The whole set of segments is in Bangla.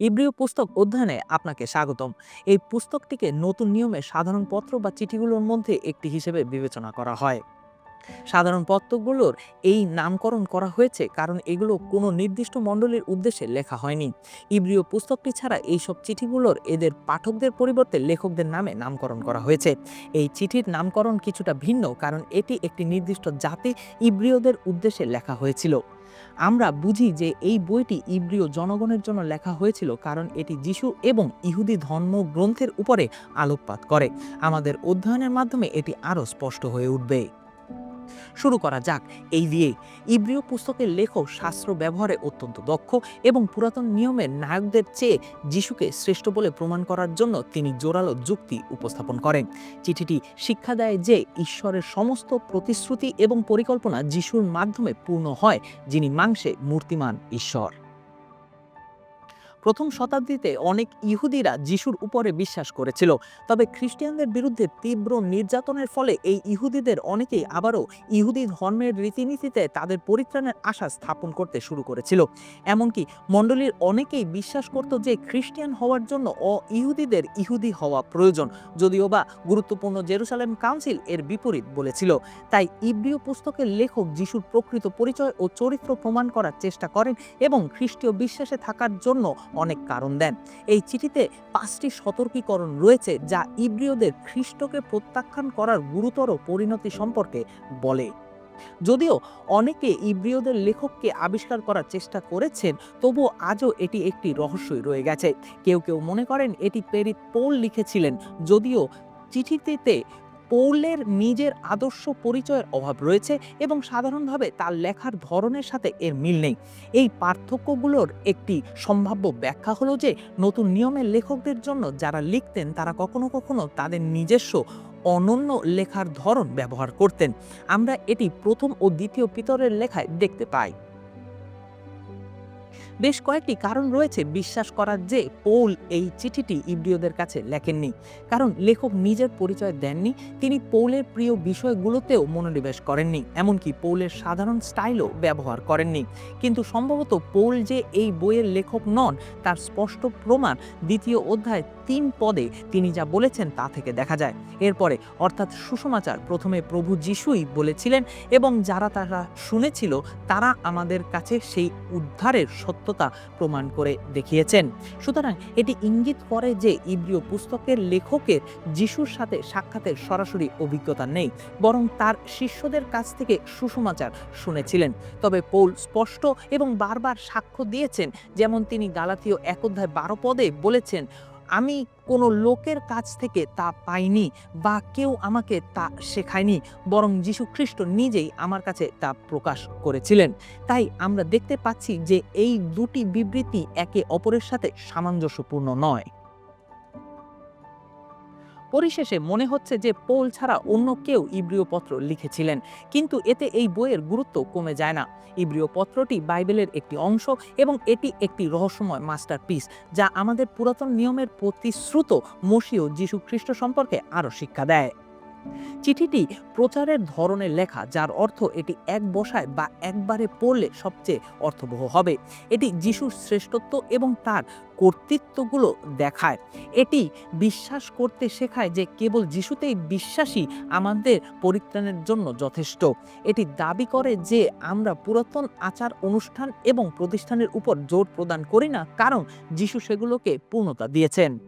ইব্রিয় পুস্তক অধ্যয়নে আপনাকে স্বাগতম। এই পুস্তকটিকে নতুন নিয়মে সাধারণ পত্র বা চিঠিগুলোর মধ্যে একটি হিসেবে বিবেচনা করা হয়। সাধারণ পত্রগুলোর এই নামকরণ করা হয়েছে কারণ এগুলো কোনো নির্দিষ্ট মণ্ডলীর উদ্দেশ্যে লেখা হয়নি। ইব্রিয় পুস্তকটি ছাড়া এইসব চিঠিগুলোর এদের পাঠকদের পরিবর্তে লেখকদের নামে নামকরণ করা হয়েছে। এই চিঠির নামকরণ কিছুটা ভিন্ন কারণ এটি একটি নির্দিষ্ট জাতি, ইব্রিয়দের উদ্দেশ্যে লেখা হয়েছিল। আমরা বুঝি যে এই বইটি ইব্রিয় জনগণের জন্য লেখা হয়েছিল কারণ এটি যিশু এবং ইহুদি ধর্ম গ্রন্থের উপরে আলোকপাত করে। আমাদের অধ্যয়নের মাধ্যমে এটি আরও স্পষ্ট হয়ে উঠবে। শুরু করা যাক। এই দিয়ে ইব্রিয় পুস্তকের লেখক শাস্ত্র ব্যবহারে অত্যন্ত দক্ষ এবং পুরাতন নিয়মের নায়কদের চেয়ে যিশুকে শ্রেষ্ঠ বলে প্রমাণ করার জন্য তিনি জোরালো যুক্তি উপস্থাপন করেন। চিঠিটি শিক্ষা দেয় যে ঈশ্বরের সমস্ত প্রতিশ্রুতি এবং পরিকল্পনা যিশুর মাধ্যমে পূর্ণ হয়, যিনি মাংসে মূর্তিমান ঈশ্বর। প্রথম শতাব্দীতে অনেক ইহুদিরা যিশুর উপরে বিশ্বাস করেছিল। তবে খ্রিস্টানদের বিরুদ্ধে তীব্র নির্যাতনের ফলে এই ইহুদিদের অনেকেই আবারও ইহুদি ধর্মের রীতিনীতিতে তাদের পরিত্রাণের আশা স্থাপন করতে শুরু করেছিল। এমনকি মণ্ডলীর অনেকেই বিশ্বাস করত যে খ্রিস্টান হওয়ার জন্য অ ইহুদিদের ইহুদি হওয়া প্রয়োজন, যদিও বা গুরুত্বপূর্ণ জেরুসালেম কাউন্সিল এর বিপরীত বলেছিল। তাই ইব্রিয় পুস্তকের লেখক যিশুর প্রকৃত পরিচয় ও চরিত্র প্রমাণ করার চেষ্টা করেন এবং খ্রিস্টীয় বিশ্বাসে থাকার জন্য অনেক কারণ দেন। এই চিঠিতে পাঁচটি সতর্কীকরণ রয়েছে যা ইব্রিয়দের খ্রিস্টকে প্রত্যাখ্যান করার গুরুতর পরিণতি সম্পর্কে বলে। যদিও অনেকে ইব্রিয়দের লেখককে আবিষ্কার করার চেষ্টা করেছেন, তবুও আজও এটি একটি রহস্যই রয়ে গেছে। কেউ কেউ মনে করেন এটি পেরিত পোল লিখেছিলেন, যদিও চিঠিতে পৌলের নিজের আদর্শ পরিচয়ের অভাব রয়েছে এবং সাধারণভাবে তার লেখার ধরনের সাথে এর মিল নেই। এই পার্থক্যগুলোর একটি সম্ভাব্য ব্যাখ্যা হলো যে, নতুন নিয়মের লেখকদের জন্য যারা লিখতেন, তারা কখনো কখনো তাদের নিজস্ব অনন্য লেখার ধরন ব্যবহার করতেন। আমরা এটি প্রথম ও দ্বিতীয় পিতরের লেখায় দেখতে পাই। বেশ কয়েকটি কারণ রয়েছে বিশ্বাস করার যে পৌল এই চিঠিটি ইব্রিয়দের কাছে লেখেননি। কারণ লেখক নিজের পরিচয় দেননি, তিনি পৌলের প্রিয় বিষয়গুলোতেও মনোনিবেশ করেননি, এমনকি পৌলের সাধারণ স্টাইলও ব্যবহার করেননি। কিন্তু সম্ভবত পৌল যে এই বইয়ের লেখক নন, তার স্পষ্ট প্রমাণ দ্বিতীয় অধ্যায় তিন পদে তিনি যা বলেছেন তা থেকে দেখা যায়। এরপরে অর্থাৎ সুসমাচার প্রথমে প্রভু যিশুই বলেছিলেন এবং যারা তারা শুনেছিল, তারা আমাদের কাছে সেই উদ্ধারের সত্যতা প্রমাণ করে দেখিয়েছেন। সুতরাং এটি ইঙ্গিত করে যে ইব্রিয় পুস্তকের লেখকের যিশুর সাথে সাক্ষাতের সরাসরি অভিজ্ঞতা নেই, বরং তার শিষ্যদের কাছ থেকে সুসমাচার শুনেছিলেন। তবে পৌল স্পষ্ট এবং বারবার সাক্ষ্য দিয়েছেন, যেমন তিনি গালাথীয় এক অধ্যায় বারো পদে বলেছেন আমি কোনো লোকের কাছ থেকে তা পাইনি বা কেউ আমাকে তা শেখায়নি, বরং যীশু খ্রিস্ট নিজেই আমার কাছে তা প্রকাশ করেছিলেন। তাই আমরা দেখতে পাচ্ছি যে এই দুটি বিবৃতি একে অপরের সাথে সামঞ্জস্যপূর্ণ নয়। পরিশেষে মনে হচ্ছে যে পোল ছাড়া অন্য কেউ ইব্রিয় পত্র লিখেছিলেন। কিন্তু এতে এই বইয়ের গুরুত্ব কমে যায় না। ইব্রিয় পত্রটি বাইবেলের একটি অংশ এবং এটি একটি রহস্যময় মাস্টারপিস, যা আমাদের পুরাতন নিয়মের প্রতিশ্রুত মসীয় যীশু খ্রিস্ট সম্পর্কে আরও শিক্ষা দেয়। চিঠিটি প্রচারের ধরনের লেখা, যার অর্থ এটি এক বসায় বা একবারে পড়লে সবচেয়ে অর্থবহ হবে। এটি যিশুর শ্রেষ্ঠত্ব এবং তার কর্তৃত্বগুলো দেখায়। এটি বিশ্বাস করতে শেখায় যে কেবল যিশুতেই বিশ্বাসী আমাদের পরিত্রাণের জন্য যথেষ্ট। এটি দাবি করে যে আমরা পুরাতন আচার, অনুষ্ঠান এবং প্রতিষ্ঠানের উপর জোর প্রদান করি না, কারণ যিশু সেগুলোকে পূর্ণতা দিয়েছেন।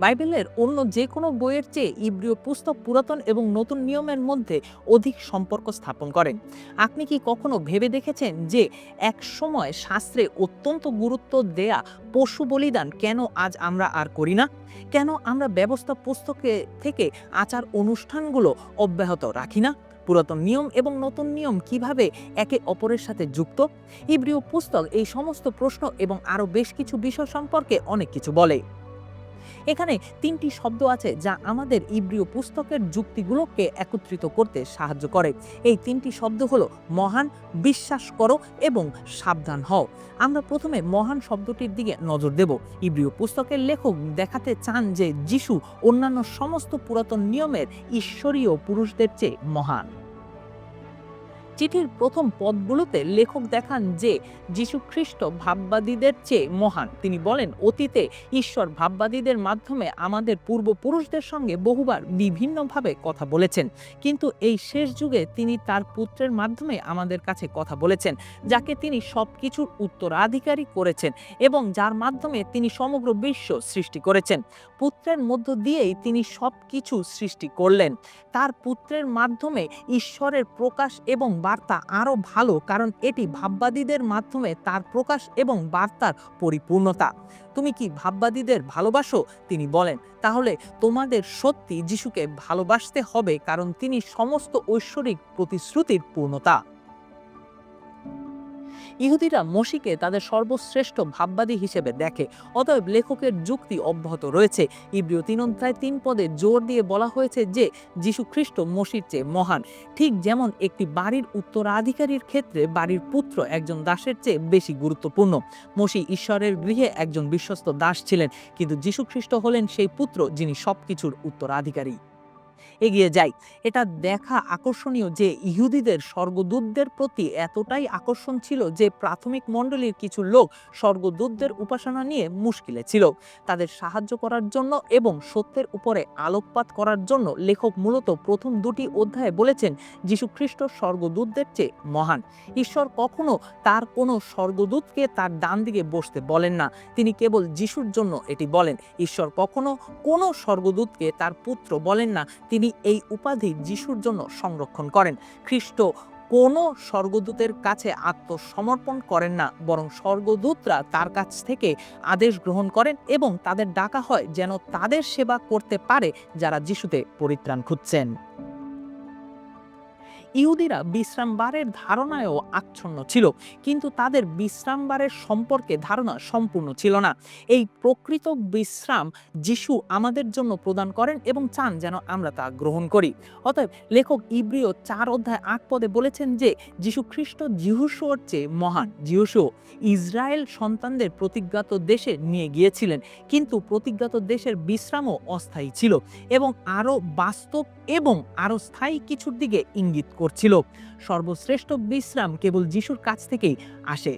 বাইবেলের অন্য যে কোনো বইয়ের চেয়ে ইব্রিয় পুস্তক পুরাতন এবং নতুন নিয়মের মধ্যে অধিক সম্পর্ক স্থাপন করে। আপনি কি কখনো ভেবে দেখেছেন যে এক সময় শাস্ত্রে অত্যন্ত গুরুত্ব দেয়া পশু বলিদান কেন আজ আমরা আর করি না? কেন আমরা ব্যবস্থা পুস্তকে থেকে আচার অনুষ্ঠানগুলো অব্যাহত রাখি না? পুরাতন নিয়ম এবং নতুন নিয়ম কীভাবে একে অপরের সাথে যুক্ত? ইব্রিয় পুস্তক এই সমস্ত প্রশ্ন এবং আরও বেশ কিছু বিষয় সম্পর্কে অনেক কিছু বলে। এখানে তিনটি শব্দ আছে যা আমাদের ইব্রিয় পুস্তকের যুক্তিগুলোকে একত্রিত করতে সাহায্য করে। এই তিনটি শব্দ হলো মহান, বিশ্বাস করো এবং সাবধান হও। আমরা প্রথমে মহান শব্দটির দিকে নজর দেব। ইব্রিয় পুস্তকের লেখক দেখাতে চান যে, যিশু অন্যান্য সমস্ত পুরাতন নিয়মের ঈশ্বরীয় পুরুষদের চেয়ে মহান। চিঠির প্রথম পদগুলোতে লেখক দেখান যে যীশু খ্রিস্ট ভাববাদীদের চেয়ে মহান। তিনি বলেন, অতীতে ঈশ্বর ভাববাদীদের মাধ্যমে আমাদের পূর্বপুরুষদের সঙ্গে বহুবার বিভিন্নভাবে কথা বলেছেন। কিন্তু এই শেষ যুগে তিনি তার পুত্রের মাধ্যমে আমাদের কাছে কথা বলেছেন, যাকে তিনি সব কিছুর উত্তরাধিকারী করেছেন এবং যার মাধ্যমে তিনি সমগ্র বিশ্ব সৃষ্টি করেছেন। পুত্রের মধ্য দিয়েই তিনি সব কিছু সৃষ্টি করলেন। তার পুত্রের মাধ্যমে ঈশ্বরের প্রকাশ এবং বার্তা আরও ভালো, কারণ এটি ভাববাদীদের মাধ্যমে তার প্রকাশ এবং বার্তার পরিপূর্ণতা। তুমি কি ভাববাদীদের ভালোবাসো? তিনি বলেন, তাহলে তোমাদের সত্যি যিশুকে ভালোবাসতে হবে, কারণ তিনি সমস্ত ঐশ্বরিক প্রতিশ্রুতির পূর্ণতা। ইহুদিরা মসিকে তাদের সর্বশ্রেষ্ঠ ভাববাদী হিসেবে দেখে, অতএব লেখকের যুক্তি অব্যাহত রয়েছে। ইব্রিয় তিন অধ্যায় তিন পদে জোর দিয়ে বলা হয়েছে যে যীশু খ্রিস্ট মসির চেয়ে মহান। ঠিক যেমন একটি বাড়ির উত্তরাধিকারীর ক্ষেত্রে বাড়ির পুত্র একজন দাসের চেয়ে বেশি গুরুত্বপূর্ণ। মসি ঈশ্বরের গৃহে একজন বিশ্বস্ত দাস ছিলেন, কিন্তু যীশু খ্রিস্ট হলেন সেই পুত্র যিনি সবকিছুর উত্তরাধিকারী। এগিয়ে যায়। এটা দেখা আকর্ষণীয় যে ইহুদিদের স্বর্গদূতদের প্রতি এতটাই আকর্ষণ ছিল যে প্রাথমিক মণ্ডলীর কিছু লোক স্বর্গদূতদের উপাসনা নিয়ে মুশকিলে ছিল। তাদের সাহায্য করার জন্য এবং সত্যের উপরে আলোকপাত করার জন্য লেখক মূলত প্রথম দুটি অধ্যায়ে বলেছেন যীশু খ্রিস্ট স্বর্গদূতদের চেয়ে মহান। ঈশ্বর কখনো তার কোনো স্বর্গদূতকে তার ডান দিকে বসতে বলেন না। তিনি কেবল যিশুর জন্য এটি বলেন। ঈশ্বর কখনো কোনো স্বর্গদূতকে তার পুত্র বলেন না। তিনি এই উপাধি যিশুর জন্য সংরক্ষণ করেন। খ্রিস্ট কোনো স্বর্গদূতের কাছে আত্মসমর্পণ করেন না, বরং স্বর্গদূতরা তার কাছ থেকে আদেশ গ্রহণ করেন এবং তাদের ডাকা হয় যেন তাদের সেবা করতে পারে যারা যিশুতে পরিত্রাণ খুঁজছেন। ইহুদিরা বিশ্রামবারের ধারণায়ও আচ্ছন্ন ছিল, কিন্তু তাদের বিশ্রামবারের সম্পর্কে ধারণা সম্পূর্ণ ছিল না। এই প্রকৃত বিশ্রাম যিশু আমাদের জন্য প্রদান করেন এবং চান যেন আমরা তা গ্রহণ করি। অতএব লেখক ইব্রিয় চার অধ্যায় আট পদে বলেছেন যে, যীশু খ্রিস্ট জিহুসোর চেয়ে মহান জিহুসো ইসরায়েল সন্তানদের প্রতিজ্ঞাত দেশে নিয়ে গিয়েছিলেন, কিন্তু প্রতিজ্ঞাত দেশের বিশ্রামও অস্থায়ী ছিল এবং আরও বাস্তব এবং আরও স্থায়ী কিছুর দিকে ইঙ্গিত করছিল। সর্বশ্রেষ্ঠ বিশ্রাম কেবল যিশুর কাছ থেকেই আসে।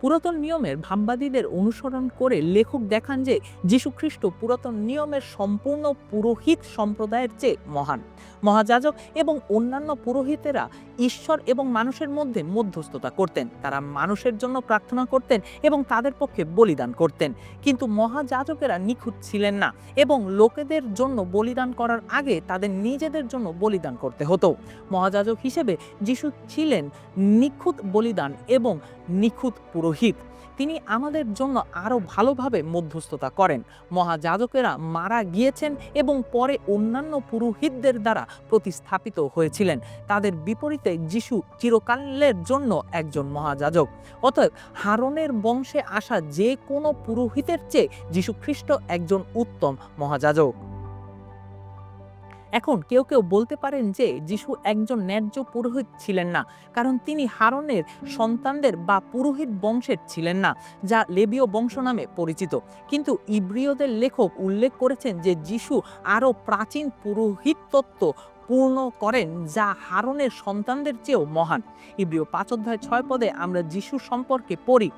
পুরাতন নিয়মের ভাববাদীদের অনুসরণ করে লেখক দেখান যে যীশুখ্রিস্ট পুরাতন নিয়মের সম্পূর্ণ পুরোহিত সম্প্রদায়ের চেয়ে মহান। মহাযাজক এবং অন্যান্য পুরোহিতেরা ঈশ্বর এবং মানুষের মধ্যে মধ্যস্থতা করতেন। তারা মানুষের জন্য প্রার্থনা করতেন এবং তাদের পক্ষে বলিদান করতেন। কিন্তু মহাযাজকেরা নিখুঁত ছিলেন না এবং লোকেদের জন্য বলিদান করার আগে তাদের নিজেদের জন্য বলিদান করতে হতো। মহাযাজক হিসেবে যিশু ছিলেন নিখুঁত বলিদান এবং নিখুঁত পুরোহিত। তিনি আমাদের জন্য আরও ভালোভাবে মধ্যস্থতা করেন। মহাযাজকেরা মারা গিয়েছেন এবং পরে অন্যান্য পুরোহিতদের দ্বারা প্রতিস্থাপিত হয়েছিলেন। তাদের বিপরীতে যিশু চিরকালের জন্য একজন মহাযাজক। অতএব হারনের বংশে আসা যে কোনো পুরোহিতের চেয়ে যীশু খ্রিস্ট একজন উত্তম মহাযাজক। এখন কেউ কেউ বলতে পারেন যে যিশু একজন ন্যায্য পুরোহিত ছিলেন না, কারণ তিনি হারনের সন্তানদের বা পুরোহিত বংশের ছিলেন না, যা লেবীয় বংশ নামে পরিচিত। কিন্তু ইব্রিয়দের লেখক উল্লেখ করেছেন যে যিশু আরও প্রাচীন পুরোহিত তত্ত্ব পূর্ণ করেন, যা হারনের সন্তানদের চেয়েও মহান। ইব্রিয় পাঁচ অধ্যায় ছয় পদে আমরা যিশু সম্পর্কে পড়ি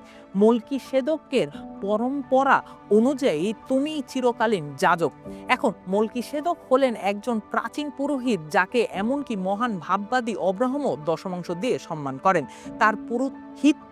মলকি সেদকের পরম্পরা অনুযায়ী তুমি চিরকালীন যাজক। এখন মলকি সেদক হলেন একজন প্রাচীন পুরোহিত, যাকে এমনকি মহান ভাববাদী অব্রাহমও দশমাংশ দিয়ে সম্মান করেন। তার পুরোহিত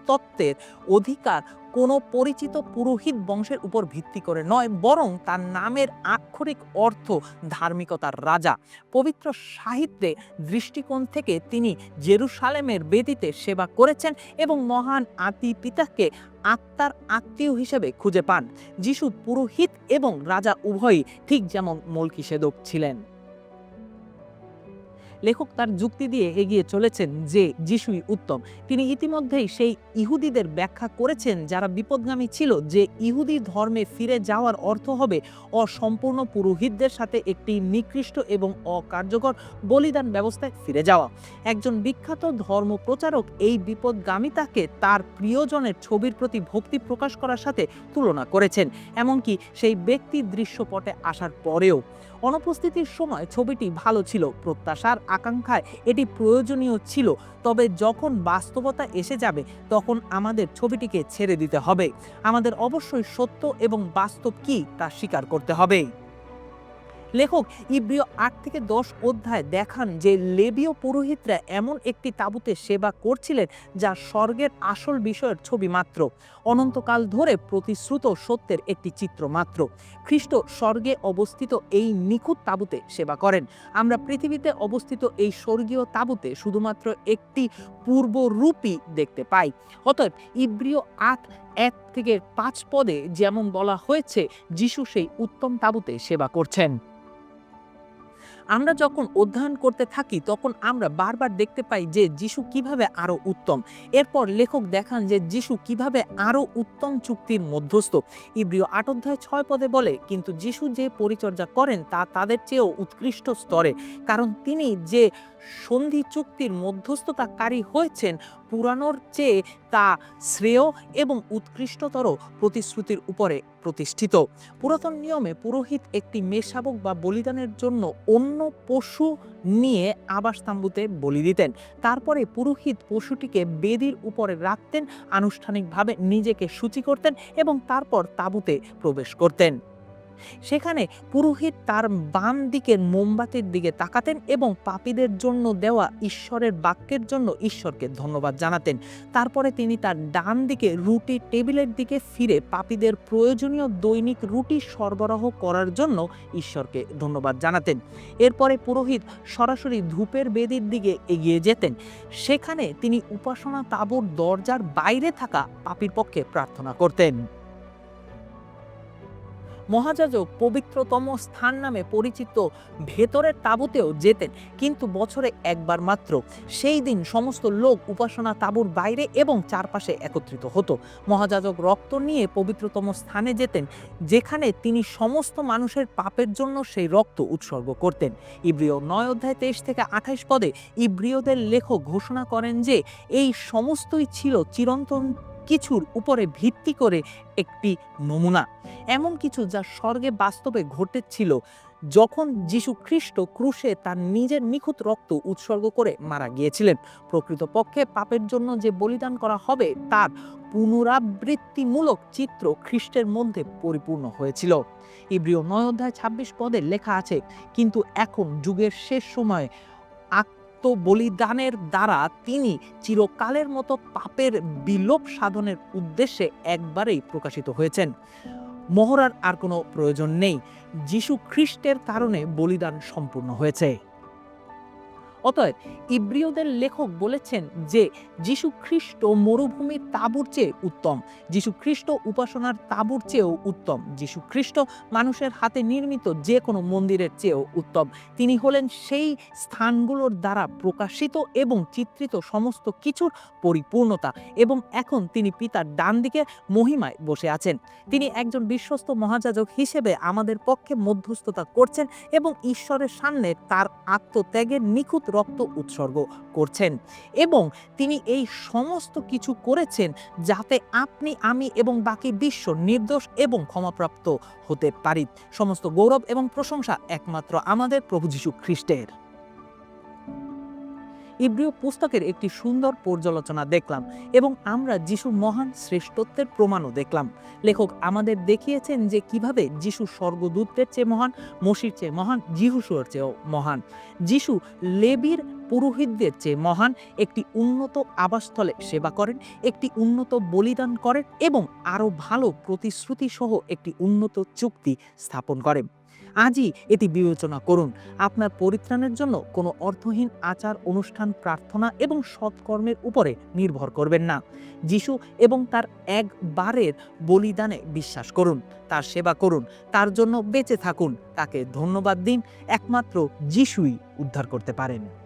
তত্ত্বের অধিকার কোনো পরিচিত পুরোহিত বংশের উপর ভিত্তি করে নয়, বরং তার নামের আক্ষরিক অর্থ ধার্মিকতার রাজা। পবিত্র সাহিত্যে দৃষ্টিকোণ থেকে তিনি জেরুসালেমের বেদিতে সেবা করেছেন এবং মহান আতি পিতাকে আত্মার আত্মীয় হিসেবে খুঁজে পান। যিশু পুরোহিত এবং রাজা উভয়ই ঠিক যেমন মলকিসেদক ছিলেন। লেখক তার যুক্তি দিয়ে এগিয়ে চলেছেন যে যিশুই উত্তম। তিনি ইতিমধ্যেই সেই ইহুদিদের ব্যাখ্যা করেছেন যারা বিপদগামী ছিল যে ইহুদি ধর্মে ফিরে যাওয়ার অর্থ হবে অসম্পূর্ণ পুরোহিতদের সাথে একটি নিকৃষ্ট এবং অকার্যকর বলিদান ব্যবস্থায় ফিরে যাওয়া। একজন বিখ্যাত ধর্ম প্রচারক এই বিপদগামিতাকে তার প্রিয়জনের ছবির প্রতি ভক্তি প্রকাশ করার সাথে তুলনা করেছেন, এমনকি সেই ব্যক্তি দৃশ্যপটে আসার পরেও। অনুপস্থিতির সময় ছবিটি ভালো ছিল। প্রত্যাশার আকাঙ্ক্ষায় এটি প্রয়োজনীয় ছিল। তবে যখন বাস্তবতা এসে যাবে, তখন আমাদের ছবিটিকে ছেড়ে দিতে হবে। আমাদের অবশ্যই সত্য এবং বাস্তব কি তা স্বীকার করতে হবে। লেখক ইব্রিয় আট থেকে দশ অধ্যায় দেখান যে লেবীয় পুরোহিতরা এমন একটি তাঁবুতে সেবা করছিলেন যা স্বর্গের আসল বিষয়ের ছবি মাত্র। অনন্তকাল ধরে প্রতিশ্রুত সত্যের একটি চিত্র মাত্র। খ্রিস্ট স্বর্গে অবস্থিত এই নিখুঁত তাঁবুতে সেবা করেন। আমরা পৃথিবীতে অবস্থিত এই স্বর্গীয় তাঁবুতে শুধুমাত্র একটি পূর্বরূপই দেখতে পাই। অতএব ইব্রিয় আট, এক থেকে পাঁচ পদে যেমন বলা হয়েছে, যিশু সেই উত্তম তাঁবুতে সেবা করছেন। আমরা যখন অধ্যয়ন করতে থাকি, তখন আমরা বারবার দেখতে পাই যে যিশু কীভাবে আরও উত্তম। এরপর লেখক দেখান যে যিশু কীভাবে আরও উত্তম চুক্তির মধ্যস্থ। ইব্রিয় আট অধ্যায় ছয় পদে বলে, কিন্তু যিশু যে পরিচর্যা করেন, তা তাদের চেয়েও উৎকৃষ্ট স্তরে। কারণ তিনি যে সন্ধি চুক্তির মধ্যস্থতাকারী হয়েছেন পুরানোর চেয়ে তা শ্রেয় এবং উৎকৃষ্টতর প্রতিশ্রুতির উপরে প্রতিষ্ঠিত। পুরাতন নিয়মে পুরোহিত একটি মেষাবক বা বলিদানের জন্য অন্য পশু নিয়ে আবাসতাম্বুতে বলি দিতেন। তারপরে পুরোহিত পশুটিকে বেদির উপরে রাখতেন, আনুষ্ঠানিকভাবে নিজেকে সূচি করতেন এবং তারপর তাঁবুতে প্রবেশ করতেন। সেখানে পুরোহিত তার বাম দিকের মোমবাতির দিকে তাকাতেন এবং পাপীদের জন্য দেওয়া ঈশ্বরের বাক্যের জন্য ঈশ্বরকে ধন্যবাদ জানাতেন। তারপরে তিনি তার ডান দিকে রুটি টেবিলের দিকে ফিরে পাপীদের প্রয়োজনীয় দৈনিক রুটি সরবরাহ করার জন্য ঈশ্বরকে ধন্যবাদ জানাতেন। এরপরে পুরোহিত সরাসরি ধূপের বেদির দিকে এগিয়ে যেতেন। সেখানে তিনি উপাসনা তাঁবুর দরজার বাইরে থাকা পাপীর পক্ষে প্রার্থনা করতেন। মহাযাজক পবিত্রতম স্থান নামে পরিচিত ভেতরের তাঁবুতেও যেতেন, কিন্তু বছরে একবার মাত্র। সেই দিন সমস্ত লোক উপাসনা তাঁবুর বাইরে এবং চারপাশে একত্রিত হতো। মহাযাজক রক্ত নিয়ে পবিত্রতম স্থানে যেতেন, যেখানে তিনি সমস্ত মানুষের পাপের জন্য সেই রক্ত উৎসর্গ করতেন। ইব্রিয় নয় অধ্যায় তেইশ থেকে আঠাইশ পদে ইব্রিয়দের লেখক ঘোষণা করেন যে, এই সমস্তই ছিল চিরন্তন কিছুর উপরে ভিত্তি করে একটি নমুনা। এমন কিছু যা স্বর্গে বাস্তবে ঘটেছিল যখন যীশু খ্রিস্ট ক্রুশে তার নিজের নিখুঁত রক্ত উৎসর্গ করে মারা গিয়েছিলেন। প্রকৃতপক্ষে পাপের জন্য যে বলিদান করা হবে, তার পুনরাবৃত্তিমূলক চিত্র খ্রিস্টের মধ্যে পরিপূর্ণ হয়েছিল। ইব্রিয় নয় অধ্যায় ছাব্বিশ পদে লেখা আছে, কিন্তু এখন যুগের শেষ সময়ে আত্মবলিদানের দ্বারা তিনি চিরকালের মতো পাপের বিলোপ সাধনের উদ্দেশ্যে একবারেই প্রকাশিত হয়েছেন। মহড়ার আর কোনো প্রয়োজন নেই। যিশু খ্রিস্টের কারণে বলিদান সম্পূর্ণ হয়েছে। অতএব ইব্রিয়দের লেখক বলেছেন যে, যিশু খ্রিস্ট মরুভূমির তাঁবুর চেয়ে উত্তম। যিশু খ্রিস্ট উপাসনার তাঁবুর চেয়েও উত্তম। যিশু খ্রিস্ট মানুষের হাতে নির্মিত যে কোনো মন্দিরের চেয়েও উত্তম। তিনি হলেন সেই স্থানগুলোর দ্বারা প্রকাশিত এবং চিত্রিত সমস্ত কিছুর পরিপূর্ণতা এবং এখন তিনি পিতার ডান দিকে মহিমায় বসে আছেন। তিনি একজন বিশ্বস্ত মহাযাজক হিসেবে আমাদের পক্ষে মধ্যস্থতা করছেন এবং ঈশ্বরের সামনে তার আত্মত্যাগের নিখুঁত রক্ত উৎসর্গ করছেন এবং তিনি এই সমস্ত কিছু করেছেন যাতে আপনি, আমি এবং বাকি বিশ্ব নির্দোষ এবং ক্ষমাপ্রাপ্ত হতে পারি। সমস্ত গৌরব এবং প্রশংসা একমাত্র আমাদের প্রভু যীশু খ্রিস্টের। ইব্রিয় পুস্তকের একটি সুন্দর পর্যালোচনা দেখলাম এবং আমরা যিশুর মহান শ্রেষ্ঠত্বের প্রমাণও দেখলাম। লেখক আমাদের দেখিয়েছেন যে কীভাবে যিশু স্বর্গদূতের চেয়ে মহান, মসির চেয়ে মহান যিহুসুর চেয়েও মহান। যিশু লেবির পুরোহিতদের চেয়ে মহান, একটি উন্নত আবাসস্থলে সেবা করেন, একটি উন্নত বলিদান করেন এবং আরও ভালো প্রতিশ্রুতি সহ একটি উন্নত চুক্তি স্থাপন করেন। আজই এটি বিবেচনা করুন। আপনার পরিত্রাণের জন্য কোনো অর্থহীন আচার, অনুষ্ঠান, প্রার্থনা এবং সৎকর্মের উপরে নির্ভর করবেন না। যিশু এবং তার একবারের বলিদানে বিশ্বাস করুন, তার সেবা করুন, তার জন্য বেঁচে থাকুন, তাকে ধন্যবাদ দিন, একমাত্র যিশুই উদ্ধার করতে পারেন।